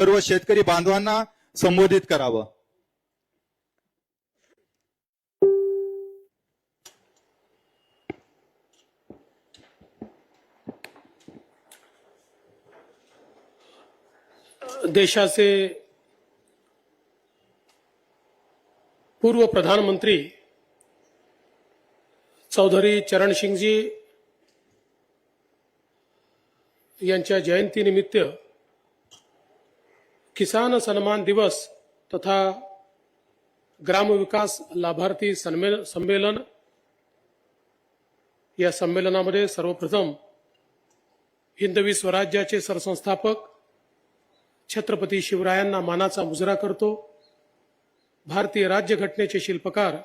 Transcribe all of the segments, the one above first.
सर्व शेतकरी बांधवांना संबोधित करावं. देशाचे पूर्व प्रधानमंत्री चौधरी चरणसिंगजी यांच्या जयंतीनिमित्त किसान सन्मान दिवस तथा ग्रामविकास लाभार्थी सन्मेल- संमेलन या संमेलनामध्ये सर्वप्रथम हिंदवी स्वराज्याचे सरसंस्थापक छत्रपती शिवरायांना मानाचा मुजरा करतो. भारतीय राज्यघटनेचे शिल्पकार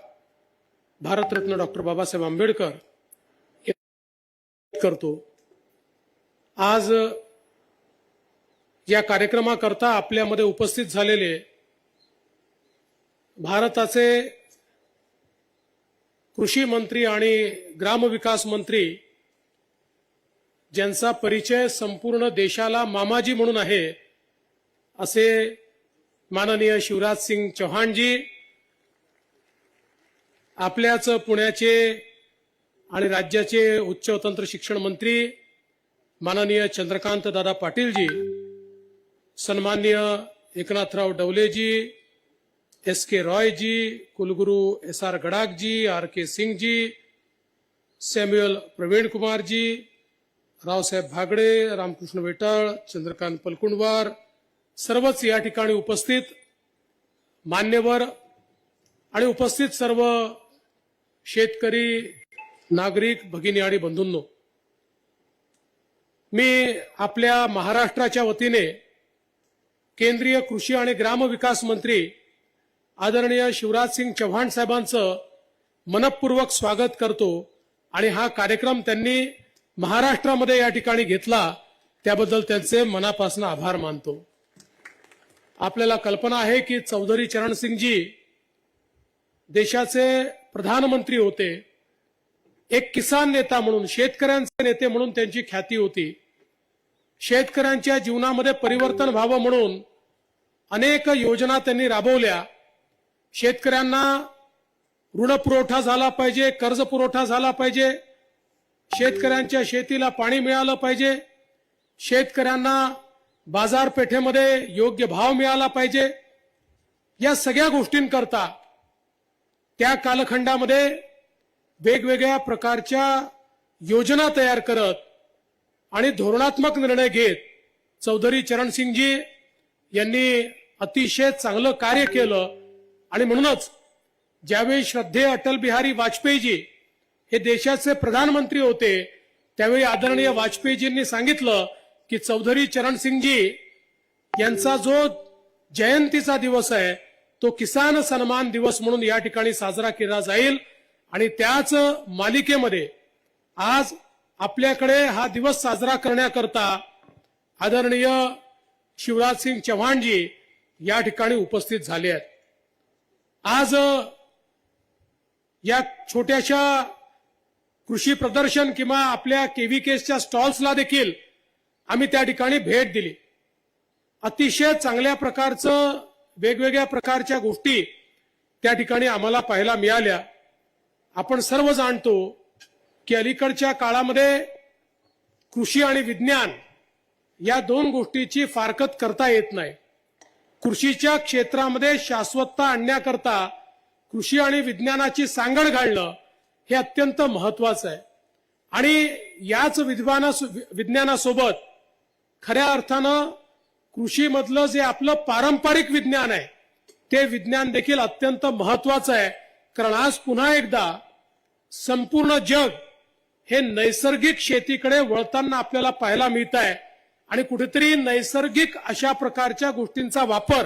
भारतरत्न डॉक्टर बाबासाहेब आंबेडकर करतो. आज या कार्यक्रमाकरता आपल्यामध्ये उपस्थित झालेले भारताचे कृषी मंत्री आणि ग्रामविकास मंत्री ज्यांचा परिचय संपूर्ण देशाला मामाजी म्हणून आहे असे माननीय शिवराज सिंग चौहानजी आपल्याच पुण्याचे आणि राज्याचे उच्च तंत्र शिक्षण मंत्री माननीय चंद्रकांत दादा पाटीलजी सन्मान्य एकनाथराव डवलेजी एस के रॉयजी कुलगुरू एस आर गडाखजी R K Singhji Samuel Praveen कुमारजी रावसाहेब भागडे रामकृष्ण वेटाळ चंद्रकांत पलकुंडवार सर्वच या ठिकाणी उपस्थित मान्यवर आणि उपस्थित सर्व शेतकरी नागरिक भगिनी आणि बंधूंनो मी आपल्या महाराष्ट्राच्या वतीने केंद्रीय कृषी आणि ग्रामविकास मंत्री आदरणीय शिवराज सिंग चव्हाण साहेबांचं मनपूर्वक स्वागत करतो आणि हा कार्यक्रम त्यांनी महाराष्ट्रामध्ये या ठिकाणी घेतला त्याबद्दल त्यांचे मनापासून आभार मानतो. आपल्याला कल्पना आहे की चौधरी चरणसिंगजी देशाचे प्रधानमंत्री होते एक किसान नेता म्हणून शेतकऱ्यांचे नेते म्हणून त्यांची ख्याती होती. शेतकऱ्यांच्या जीवनामध्ये परिवर्तन व्हावं म्हणून अनेक योजना त्यांनी राबवल्या. शेतकऱ्यांना ऋण पुरवठा झाला पाहिजे कर्ज पुरवठा झाला पाहिजे. शेतकऱ्यांच्या शेतीला पाणी मिळालं पाहिजे. शेतकऱ्यांना बाजारपेठेमध्ये योग्य भाव मिळाला पाहिजे. या सगळ्या गोष्टींकरता त्या कालखंडामध्ये वेगवेगळ्या प्रकारच्या योजना तयार करत आणि धोरणात्मक निर्णय घेत चौधरी चरणसिंगजी यांनी अतिशय चांगलं कार्य केलं. आणि म्हणूनच ज्यावेळी श्रद्धे अटल बिहारी वाजपेयीजी हे देशाचे प्रधानमंत्री होते त्यावेळी आदरणीय वाजपेयीजींनी सांगितलं की चौधरी चरणसिंगजी यांचा जो जयंतीचा दिवस आहे तो किसान सन्मान दिवस म्हणून या ठिकाणी साजरा केला जाईल. आणि त्याच मालिकेमध्ये आज आपल्याकडे हा दिवस साजरा करण्याकरता आदरणीय शिवराजसिंग चव्हाणजी या ठिकाणी उपस्थित झाले आहेत. आज या छोट्याशा कृषी प्रदर्शन किंवा आपल्या केव्हीकेसच्या स्टॉल्सला देखील आम्ही त्या ठिकाणी भेट दिली. अतिशय चांगल्या प्रकारचं वेगवेगळ्या प्रकारच्या गोष्टी त्या ठिकाणी आम्हाला पाहायला मिळाल्या. आपण सर्व जाणतो की अलीकडच्या काळामध्ये कृषी आणि विज्ञान या दोन गोष्टीची फारकत करता येत नाही. कृषीच्या क्षेत्रामध्ये शाश्वतता आणण्याकरता कृषी आणि विज्ञानाची सांगड घालणं हे अत्यंत महत्वाचं आहे. आणि याच विद्वाना विज्ञानासोबत खऱ्या अर्थानं कृषीमधलं जे आपलं पारंपरिक विज्ञान आहे ते विज्ञान देखील अत्यंत महत्वाचं आहे. कारण आज पुन्हा एकदा संपूर्ण जग हे नैसर्गिक शेतीकडे वळताना आपल्याला पाहायला मिळत आहे आणि कुठेतरी नैसर्गिक अशा प्रकारच्या गोष्टींचा वापर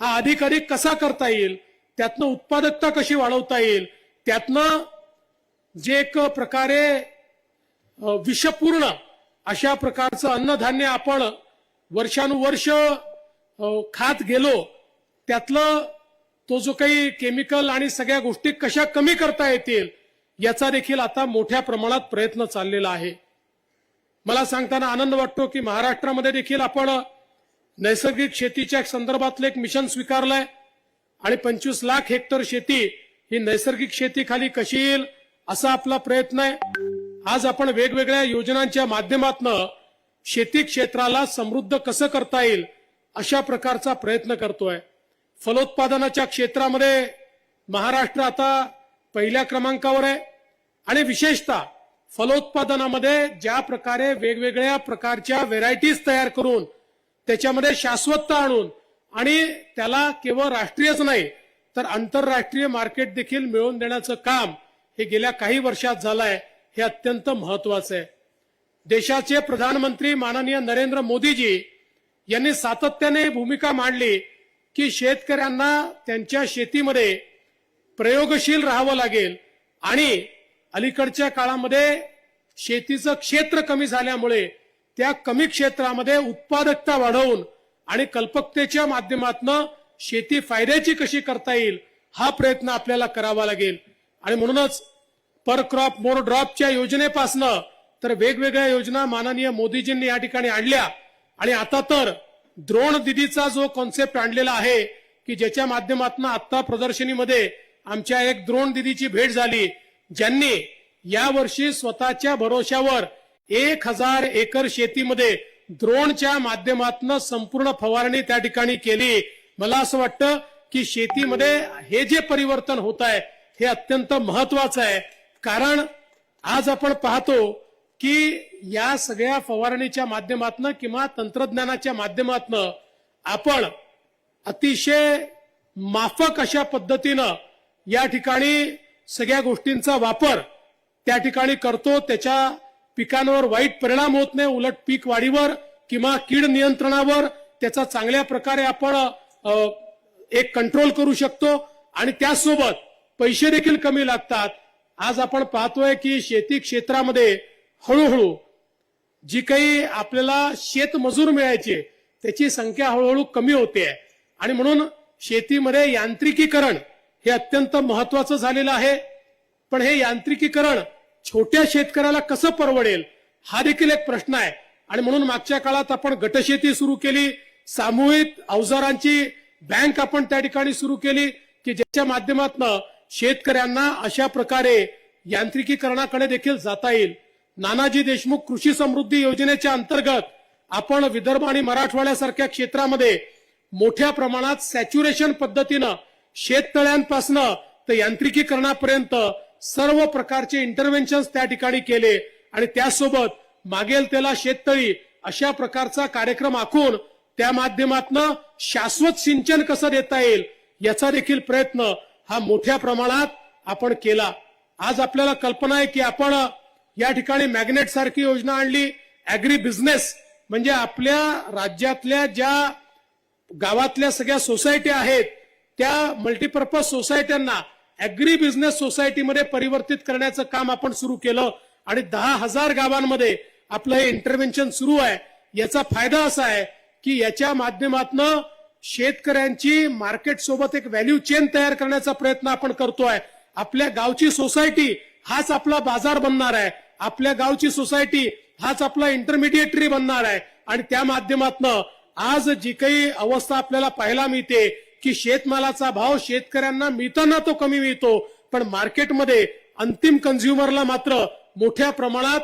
हा अधिकाधिक कसा करता येईल? त्यातनं उत्पादकता कशी वाढवता येईल? त्यातनं जे एक प्रकारे विषपूर्ण अशा प्रकारचं अन्नधान्य आपण वर्षानुवर्ष खात गेलो त्यातलं तो जो काही केमिकल आणि सगळ्या गोष्टी कशा कमी करता येतील? याचा देखील आता मोठ्या प्रमाणात प्रयत्न चाललेला आहे. मला सांगताना आनंद वाटतो की महाराष्ट्रामध्ये देखील आपण नैसर्गिक शेतीच्या संदर्भातलं एक मिशन स्वीकारलंय आणि पंचवीस लाख हेक्टर शेती ही नैसर्गिक शेतीखाली कशी येईल असा आपला प्रयत्न आहे. आज आपण वेगवेगळ्या योजनांच्या माध्यमातून शेती क्षेत्राला समृद्ध कसं करता येईल अशा प्रकारचा प्रयत्न करतोय. फलोत्पादनाच्या क्षेत्रामध्ये महाराष्ट्र आता पहिल्या क्रमांकावर आहे. आणि विशेषतः फलोत्पादनामध्ये ज्या प्रकारे वेगवेगळ्या प्रकारच्या व्हेरायटीज तयार करून त्याच्यामध्ये शाश्वतता आणून आणि त्याला केवळ राष्ट्रीयच नाही तर आंतरराष्ट्रीय मार्केट देखील मिळवून देण्याचं काम हे गेल्या काही वर्षात झालं आहे हे अत्यंत महत्वाचं आहे. देशाचे प्रधानमंत्री माननीय नरेंद्र मोदीजी यांनी सातत्याने भूमिका मांडली की शेतकऱ्यांना त्यांच्या शेतीमध्ये प्रयोगशील राहावं लागेल आणि अलीकडच्या काळामध्ये शेतीचं क्षेत्र कमी झाल्यामुळे त्या कमी क्षेत्रामध्ये उत्पादकता वाढवून आणि कल्पकतेच्या माध्यमातून शेती फायद्याची कशी करता येईल हा प्रयत्न आपल्याला करावा लागेल. आणि म्हणूनच पर क्रॉप मोर ड्रॉपच्या योजनेपासनं तर वेगवेगळ्या योजना माननीय मोदीजींनी या ठिकाणी आणल्या. आणि आता तर द्रोण दिदीचा जो कॉन्सेप्ट आणलेला आहे की ज्याच्या माध्यमातून आता प्रदर्शनीमध्ये आमच्या एक द्रोण दिदीची भेट झाली. ज्यांनी यावर्षी स्वतःच्या भरोश्यावर एक हजार एकर शेतीमध्ये द्रोणच्या माध्यमातून संपूर्ण फवारणी त्या ठिकाणी केली. मला असं वाटतं की शेतीमध्ये हे जे परिवर्तन होत आहे हे अत्यंत महत्वाचं आहे. कारण आज आपण पाहतो की या सगळ्या फवारणीच्या माध्यमातून किंवा तंत्रज्ञानाच्या माध्यमातून आपण अतिशय माफक अशा पद्धतीनं या ठिकाणी सगळ्या गोष्टींचा वापर त्या ठिकाणी करतो. त्याच्या पिकांवर वाईट परिणाम होत नाही. उलट पीक वाढीवर किंवा कीड नियंत्रणावर त्याचा चांगल्या प्रकारे आपण एक कंट्रोल करू शकतो. आणि त्याचसोबत पैसे देखील कमी लागतात. आज आपण पाहतोय की शेती क्षेत्रामध्ये हळूहळू जी काही आपल्याला शेतमजूर मिळायचे त्याची संख्या हळूहळू कमी होते आणि म्हणून शेतीमध्ये यांत्रिकीकरण हे अत्यंत महत्वाचं झालेलं आहे. पण हे यांत्रिकीकरण छोट्या शेतकऱ्याला कसं परवडेल हा देखील एक प्रश्न आहे. आणि म्हणून मागच्या काळात आपण गटशेती सुरू केली सामूहिक अवजारांची बँक आपण त्या ठिकाणी सुरू केली की ज्याच्या माध्यमातून शेतकऱ्यांना अशा प्रकारे यांत्रिकीकरणाकडे देखील जाता येईल. नानाजी देशमुख कृषी समृद्धी योजनेच्या अंतर्गत आपण विदर्भ आणि मराठवाड्यासारख्या क्षेत्रामध्ये मोठ्या प्रमाणात सॅच्युरेशन पद्धतीनं शेततळ्यांपासनं तर यांत्रिकीकरणापर्यंत सर्व प्रकारचे इंटरव्हेन्शन त्या ठिकाणी केले. आणि त्यासोबत मागेल त्याला शेततळी अशा प्रकारचा कार्यक्रम आखून त्या माध्यमातनं शाश्वत सिंचन कसं देता येईल याचा देखील प्रयत्न हा मोठ्या प्रमाणात आपण केला. आज आपल्याला कल्पना आहे की आपण या ठिकाणी मॅग्नेट सारखी योजना आणली. अॅग्री बिझनेस म्हणजे आपल्या राज्यातल्या ज्या गावातल्या सगळ्या सोसायटी आहेत त्या मल्टीपर्पज सोसायट्यांना अॅग्री बिझनेस सोसायटीमध्ये परिवर्तित करण्याचं काम आपण सुरू केलं आणि दहा हजार गावांमध्ये आपलं हे इंटरव्हेन्शन सुरू आहे. याचा फायदा असा आहे की याच्या माध्यमातनं शेतकऱ्यांची मार्केट सोबत एक व्हॅल्यू चेन तयार करण्याचा प्रयत्न आपण करतोय. आपल्या गावची सोसायटी हाच आपला बाजार बनणार आहे. आपल्या गावची सोसायटी हाच आपला इंटरमिडिएटरी बनणार आहे. आणि त्या माध्यमातनं आज जी काही अवस्था आपल्याला पाहायला मिळते की शेतमालाचा भाव शेतकऱ्यांना मिळताना तो कमी मिळतो पण मार्केटमध्ये अंतिम कन्झ्युमरला मात्र मोठ्या प्रमाणात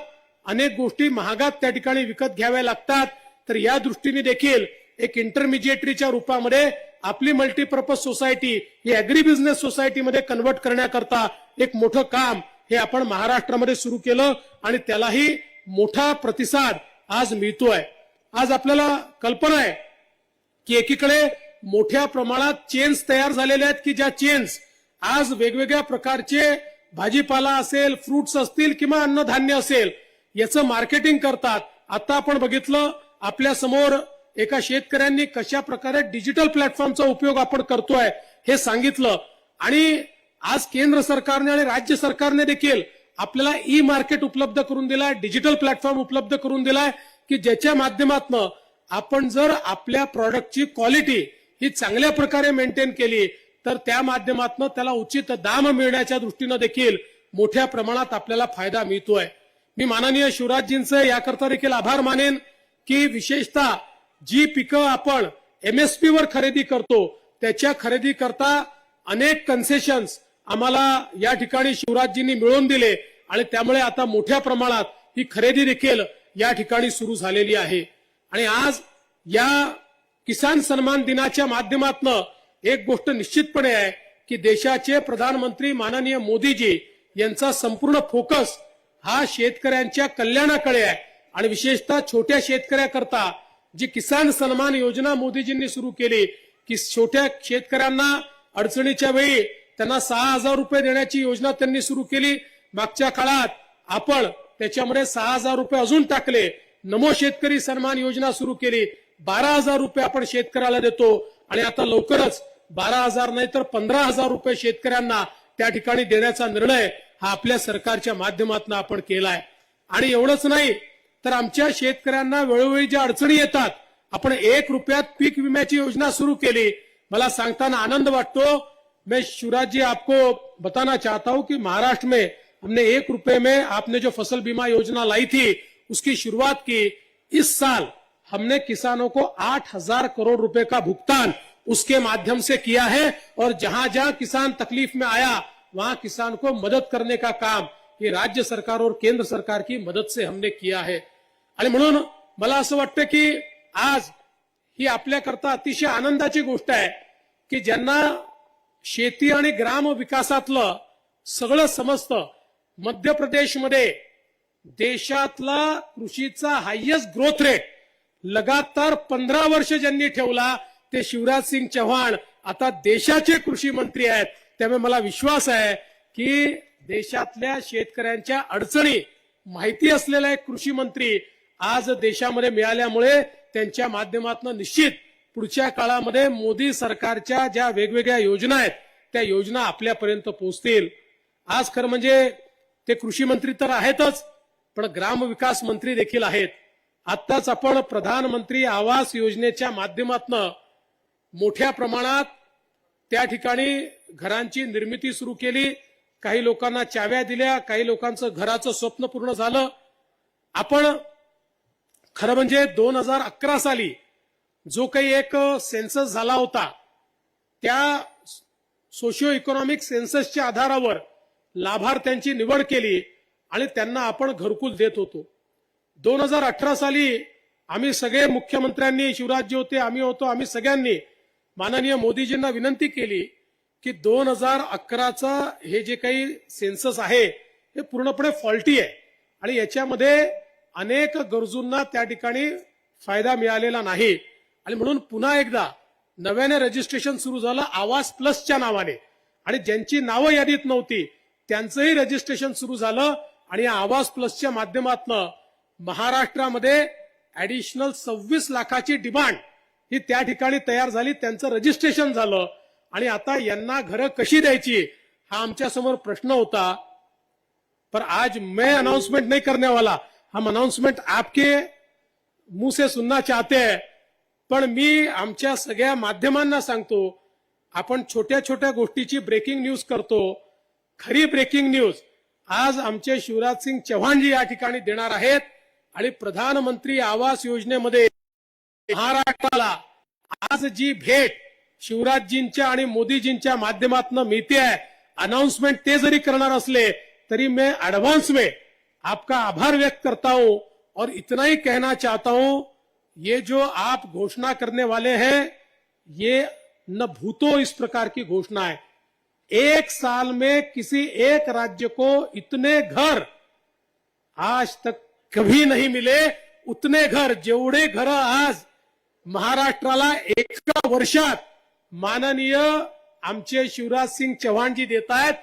अनेक गोष्टी महागात त्या ठिकाणी विकत घ्याव्या लागतात. तर या दृष्टीने देखील एक इंटरमिजिएटरीच्या रूपामध्ये आपली मल्टीपर्पज सोसायटी ही अॅग्री बिझनेस सोसायटीमध्ये कन्वर्ट करण्याकरता एक मोठं काम हे आपण महाराष्ट्रामध्ये सुरू केलं आणि त्यालाही मोठा प्रतिसाद आज मिळतोय. आज आपल्याला कल्पना आहे की एकीकडे मोठ्या प्रमाणात चेन्स तयार झालेल्या आहेत की ज्या चेन्स आज वेगवेगळ्या प्रकारचे भाजीपाला असेल फ्रुट्स असतील किंवा अन्नधान्य असेल याचं मार्केटिंग करतात. आता आपण बघितलं आपल्यासमोर एका शेतकऱ्यांनी कशा प्रकारे डिजिटल प्लॅटफॉर्मचा उपयोग आपण करतोय हे सांगितलं. आणि आज केंद्र सरकारने आणि राज्य सरकारने देखील आपल्याला ई मार्केट उपलब्ध करून दिलाय डिजिटल प्लॅटफॉर्म उपलब्ध करून दिलाय की ज्याच्या माध्यमातून आपण जर आपल्या प्रॉडक्टची क्वालिटी ही चांगल्या प्रकारे मेंटेन केली तर त्या माध्यमातून त्याला उचित दाम मिळण्याच्या दृष्टीनं देखील मोठ्या प्रमाणात आपल्याला फायदा मिळतोय. मी माननीय शिवराजजींचं याकरता देखील आभार मानेन की विशेषतः जी पिकं आपण एमएसपी वर खरेदी करतो त्याच्या खरेदी करता अनेक कन्सेशन्स आम्हाला या ठिकाणी शिवराजजींनी मिळवून दिले आणि त्यामुळे आता मोठ्या प्रमाणात ही खरेदी देखील या ठिकाणी सुरू झालेली आहे. आणि आज या किसान सन्मान दिनाच्या माध्यमातून एक गोष्ट निश्चितपणे आहे की देशाचे प्रधानमंत्री माननीय मोदीजी यांचा संपूर्ण फोकस हा शेतकऱ्यांच्या कल्याणाकडे आहे. आणि विशेषतः छोट्या शेतकऱ्याकरता जी किसान सन्मान योजना मोदीजींनी सुरू केली की छोट्या शेतकऱ्यांना अडचणीच्या वेळी त्यांना सहा हजार रुपये देण्याची योजना त्यांनी सुरू केली. मागच्या काळात आपण त्याच्यामध्ये सहा हजार रुपये अजून टाकले. नमो शेतकरी सन्मान योजना सुरू केली. बारा हजार रुपये आपण शेतकऱ्याला देतो आणि आता लवकरच बारा हजार नाही तर पंधरा हजार रुपये शेतकऱ्यांना त्या ठिकाणी देण्याचा निर्णय हा आपल्या सरकारच्या माध्यमातून आपण केलाय. आणि एवढंच नाही तर आमच्या शेतकऱ्यांना वेळोवेळी ज्या अडचणी येतात आपण एक रुपयात पीक विम्याची योजना सुरू केली. मला सांगताना आनंद वाटतो. मैं शिवराज जी आपको बताना चाहता हूं कि महाराष्ट्र में हमने एक रुपए में आपने जो फसल बीमा योजना लाई थी उसकी शुरुआत की इस साल हमने किसानों को आठ हजार करोड़ रुपए का भुगतान उसके माध्यम से किया है और जहां जहां किसान तकलीफ में आया वहां किसान को मदद करने का काम ये राज्य सरकार और केंद्र सरकार की मदद से हमने किया है। आणि म्हणून मला असं वाटतं की आज ही आपल्याकरता अतिशय आनंदाची गोष्ट आहे की ज्यांना शेती आणि ग्राम विकासातलं सगळं समजतं मध्य प्रदेशमध्ये देशातला कृषीचा हायेस्ट ग्रोथ रेट लगातार पंधरा वर्ष ज्यांनी ठेवला ते शिवराज सिंग चव्हाण आता देशाचे कृषी मंत्री आहेत. त्यामुळे मला विश्वास आहे की देशातल्या शेतकऱ्यांच्या अडचणी माहिती असलेला एक कृषी मंत्री आज देशामध्ये मिळाल्यामुळे त्यांच्या माध्यमातून निश्चित पुढच्या काळामध्ये मोदी सरकारच्या ज्या वेगवेगळ्या योजना आहेत त्या योजना आपल्यापर्यंत पोहोचतील. आज खरं म्हणजे ते कृषी मंत्री तर आहेतच पण ग्रामविकास मंत्री देखील आहेत. आत्ताच आपण प्रधानमंत्री आवास योजनेच्या माध्यमातून मोठ्या प्रमाणात त्या ठिकाणी घरांची निर्मिती सुरू केली. काही लोकांना चाव्या दिल्या काही लोकांचं घराचं स्वप्न पूर्ण झालं. आपण खरं म्हणजे दोन हजार अकरा साली जो काही एक सेन्सस झाला होता त्या सोशिओ इकॉनॉमिक सेन्ससच्या आधारावर लाभार्थ्यांची निवड केली आणि त्यांना आपण घरकुल देत होतो. दोन हजार अठरा साली आम्ही सगळे मुख्यमंत्र्यांनी शिवराज्य होते आम्ही होतो आम्ही सगळ्यांनी माननीय मोदीजींना विनंती केली की दोन हजार अकराचा हे जे काही सेन्सस आहे हे पूर्णपणे फॉल्टी आहे. आणि याच्यामध्ये अनेक गरजूंना त्या ठिकाणी फायदा मिळालेला नाही. आणि म्हणून पुन्हा एकदा नव्याने रजिस्ट्रेशन सुरू झालं आवास प्लसच्या नावाने. आणि ज्यांची नावं यादीत नव्हती त्यांचंही रजिस्ट्रेशन सुरू झालं आणि या प्लसच्या माध्यमातनं महाराष्ट्रामध्ये ऍडिशनल सव्वीस लाखाची डिमांड ही त्या ठिकाणी तयार झाली. त्यांचं रजिस्ट्रेशन झालं. आणि आता यांना घरं कशी द्यायची हा आमच्यासमोर प्रश्न होता. पर आज मैं अनाउंसमेंट नहीं करने वाला हम अनाउंसमेंट आपके मुंह से सुनना चाहते हैं. पण मी आमच्या सगळ्या माध्यमांना सांगतो आपण छोट्या छोट्या गोष्टीची ब्रेकिंग न्यूज करतो. खरी ब्रेकिंग न्यूज आज आमचे शिवराज सिंग चव्हाणजी या ठिकाणी देणार आहेत. आणि प्रधानमंत्री आवास योजनेमध्ये महाराष्ट्राला आज जी भेट शिवराजजींच्या आणि मोदीजींच्या माध्यमातून मिळते आहे अनाउंसमेंट ते जरी करणार असले तरी मैं ऍडव्हान्स में आपका आभार व्यक्त करता हूं और इतना ही कहना चाहता हूं ये जो आप घोषणा करने वाले हैं ये न भूतो इस प्रकार की घोषणा है। एक साल में किसी एक राज्य को इतने घर आज तक कभी नहीं मिले उतने घर जेवढे घर आज महाराष्ट्राला एका वर्षात माननीय आमचे शिवराज सिंग चव्हाणजी देत आहेत.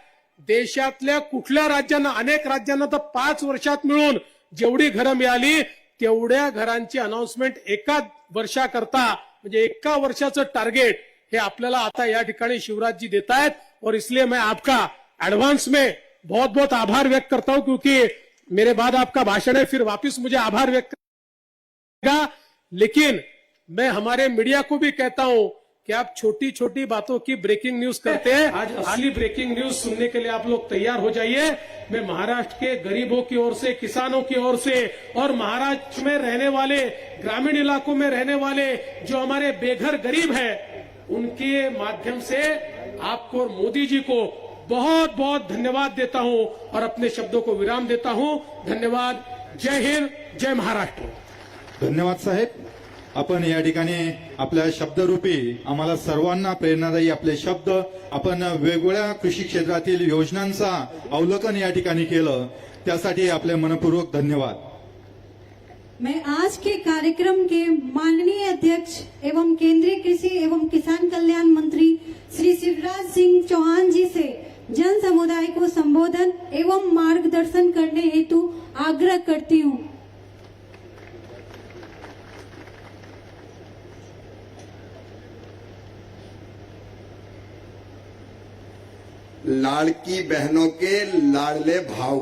देशातल्या कुठल्या राज्यांना अनेक राज्यांना तर पाच वर्षात मिळून जेवढी घरं मिळाली तेवढ्या घरांची अनाउन्समेंट एका वर्षाकरता म्हणजे एका वर्षाचं टार्गेट हे आपल्याला आता या ठिकाणी शिवराज जी आहेत. और इसलिए मैं आपका एडवांस में बहुत बहुत आभार व्यक्त करता हूं क्योंकि मेरे बाद आपका भाषण है, फिर वापस मुझे आभार व्यक्त करेगा लेकिन मैं हमारे मीडिया को भी कहता हूँ कि आप छोटी छोटी बातों की ब्रेकिंग न्यूज़ करते हैं। आज असली ब्रेकिंग न्यूज़ सुनने के लिए आप लोग तैयार हो जाइए। मैं महाराष्ट्र के गरीबों की ओर से, किसानों की ओर से और महाराष्ट्र में रहने वाले, ग्रामीण इलाकों में रहने वाले जो हमारे बेघर गरीब हैं, उनके माध्यम से आपको और मोदी जी को बहुत बहुत धन्यवाद देता हूं और अपने शब्दों को विराम देता हूं। धन्यवाद। जय हिंद जय महाराष्ट्र। धन्यवाद साहेब। आपण या ठिकाणी आपल्या शब्दरूपी आम्हाला सर्वांना प्रेरणादायी आपले शब्द आपण वेगवेगळ्या कृषी क्षेत्रातील योजनांचा अवलोकन या ठिकाणी केलं. त्यासाठी आपले मनपूर्वक धन्यवाद. मैं आज के कार्यक्रम के माननीय अध्यक्ष एवं केंद्रीय कृषी एवं किसान कल्याण मंत्री श्री शिवराज सिंह चौहान जी से जन समुदाय को संबोधन एवं मार्गदर्शन करने हेतु आग्रह करती हूँ। लाड़की बहनों के लाडले भाव।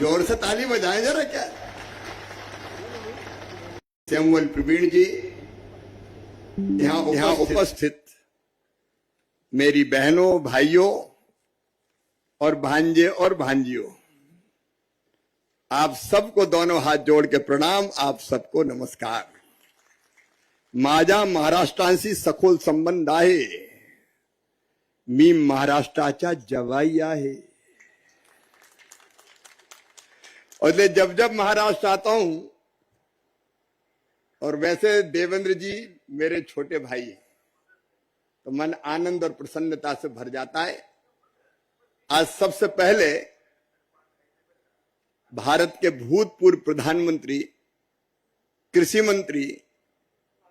ज़ोर से ताली बजाएँ जरा क्या? सैमुअल प्रवीण जी यहाँ यहाँ उपस्थित मेरी बहनों भाइयों और भांजे और भांजियों आप सबको दोनों हाथ जोड़ के प्रणाम आप सबको नमस्कार। माझ्या महाराष्ट्रांशी सखोल संबंध आहे मी महाराष्ट्राच्या जवाई आहे। और जब जब महाराष्ट्र आता हूँ और वैसे देवेंद्र जी मेरे छोटे भाई हैं, तो मन आनंद और प्रसन्नता से भर जाता है। आज सबसे पहले भारत के भूतपूर्व प्रधानमंत्री, कृषि मंत्री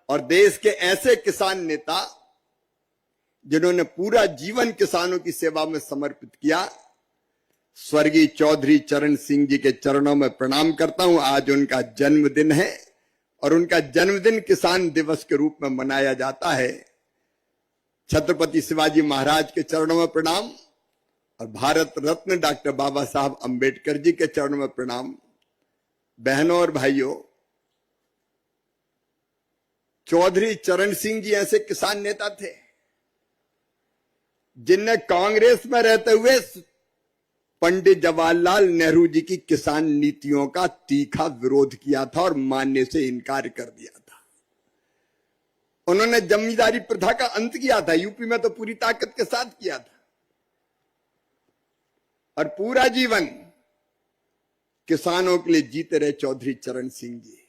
और देश के ऐसे किसान नेता जिन्होंने पूरा जीवन किसानों की सेवा में समर्पित किया, स्वर्गीय चौधरी चरण सिंह जी के चरणों में प्रणाम करता हूँ। आज उनका जन्मदिन है और उनका जन्मदिन किसान दिवस के रूप में मनाया जाता है। छत्रपति शिवाजी महाराज के चरणों में प्रणाम और भारत रत्न डॉक्टर बाबा साहब अंबेडकर जी के चरणों में प्रणाम। बहनों और भाइयों, चौधरी चरण सिंह जी ऐसे किसान नेता थे जिनने कांग्रेस में रहते हुए पंडित जवाहरलाल नेहरू जी की किसान नीतियों का तीखा विरोध किया था और मानने से इनकार कर दिया था। उन्होंने जमींदारी प्रथा का अंत किया था। यूपी में तो पूरी ताकत के साथ किया था। और पूरा जीवन किसानों के लिए जीते रहे चौधरी चरण सिंह जी।